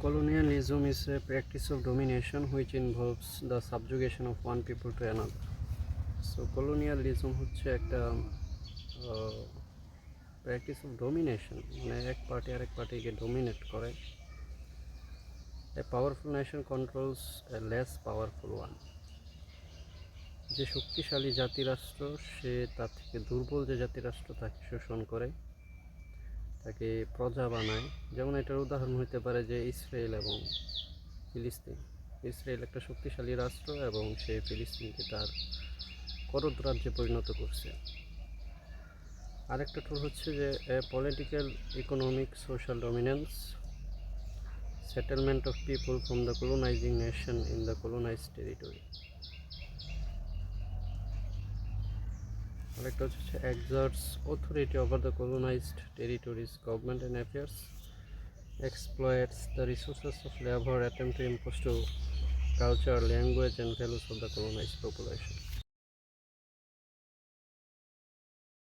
Colonialism is a practice of domination which involves the subjugation of one people to another. So, colonialism হচ্ছে একটা practice of domination মানে এক party আরেক পার্টিকে dominate করে। A powerful nation controls a less powerful one যে শক্তিশালী জাতিরাষ্ট্র, সে তার থেকে দুর্বল যে জাতিরাষ্ট্র, তাকে শোষণ করে। তাকে প্রজা বানায়। যেমন এটার উদাহরণ হতে পারে যে ইসরায়েল এবং ফিলিস্তিন। ইসরায়েল একটা শক্তিশালী রাষ্ট্র এবং সে ফিলিস্তিনকে তার করদ রাজ্যে পরিণত করছে। আরেকটা টুল হচ্ছে যে political economic social dominance settlement of people from the colonizing nation in the colonized territory আরেকটা হচ্ছে exerts authority over the colonized territories government and affairs exploits the resources of labor attempt to impose to culture language and values of the colonized population